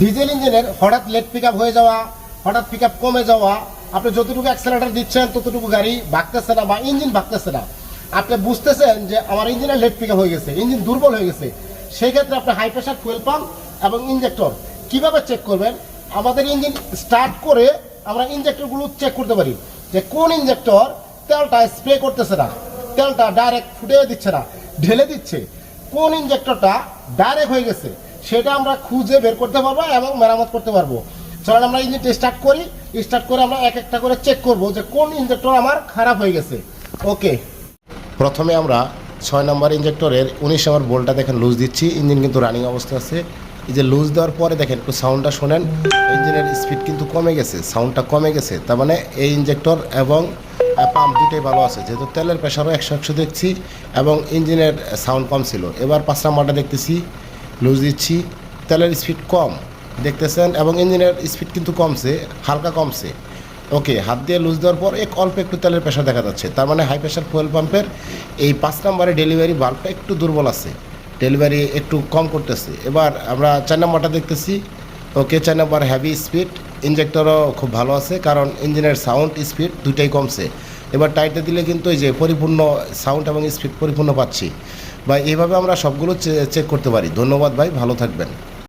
Diesel ইঞ্জিনের হঠাৎ late pick হয়ে যাওয়া, হঠাৎ পিক কমে যাওয়া, আপনি যতটুকু অ্যাক্সেলেটার দিচ্ছেন, ততটুকু গাড়ি ভাগতেছে না বা ইঞ্জিন ভাগতেছে না। আপনি বুঝতেছেন যে আমার ইঞ্জিনের লেট পিক হয়ে গেছে ইঞ্জিন দুর্বল হয়ে গেছে। সেই ক্ষেত্রে আপনি হাই প্রেশার ফুয়েল পাম্প এবং ইঞ্জেক্টর কীভাবে চেক করবেন? আমাদের ইঞ্জিন স্টার্ট করে আমরা ইঞ্জেক্টরগুলো চেক করতে পারি যে কোন ইঞ্জেক্টর তেলটা স্প্রে করতেছে না, তেলটা ডাইরেক্ট ফুটে দিচ্ছে না, ঢেলে দিচ্ছে। কোন ইঞ্জেক্টরটা ডাইরেক্ট হয়ে গেছে সেটা আমরা খুঁজে বের করতে পারব এবং মেরামত করতে পারব। চলেন আমরা ইঞ্জিনটা স্টার্ট করি। স্টার্ট করে আমরা এক একটা করে চেক করব যে কোন ইঞ্জেক্টর আমার খারাপ হয়ে গেছে। ওকে প্রথমে আমরা ছয় নম্বর ইঞ্জেক্টরের উনিশ নম্বর বোল্টটা দেখেন লুজ দিচ্ছি। ইঞ্জিন কিন্তু রানিং অবস্থা আছে। এই যে লুজ দেওয়ার পরে দেখেন একটু সাউন্ডটা শোনেন। ইঞ্জিনের স্পিড কিন্তু কমে গেছে সাউন্ডটা কমে গেছে। তার মানে এই ইঞ্জেক্টর এবং পাম্প দুটোই ভালো আছে। যেহেতু তেলের প্রেশারও একশো একশো দেখছি এবং ইঞ্জিনের সাউন্ড কম ছিল। এবার পাঁচ নাম্বারটা দেখতেছি। লুজ দিচ্ছি। তেলের স্পিড কম, দেখতেছেন? এবং ইঞ্জিনের স্পিড কিন্তু কমছে, হালকা কমছে। ওকে, হাত দিয়ে লুজ দেওয়ার পর এক অল্প একটু তেলের প্রেশার দেখা যাচ্ছে। তার মানে হাই প্রেশার ফুয়েল পাম্পের এই পাঁচ নম্বরে ডেলিভারি বাল্বটা একটু দুর্বল আছে। ডেলিভারি একটু কম করতেছে। এবার আমরা চার নম্বরটা দেখতেছি। ওকে, চার নম্বর হ্যাভি স্পিড ইঞ্জেক্টরও খুব ভালো আছে, কারণ ইঞ্জিনের সাউন্ড স্পিড দুইটাই কমছে। এবার টাইটে দিলে কিন্তু এই যে পরিপূর্ণ সাউন্ড এবং স্পিড পরিপূর্ণ পাচ্ছি। বা এইভাবে আমরা সবগুলো চেক করতে পারি। ধন্যবাদ ভাই ভালো থাকবেন।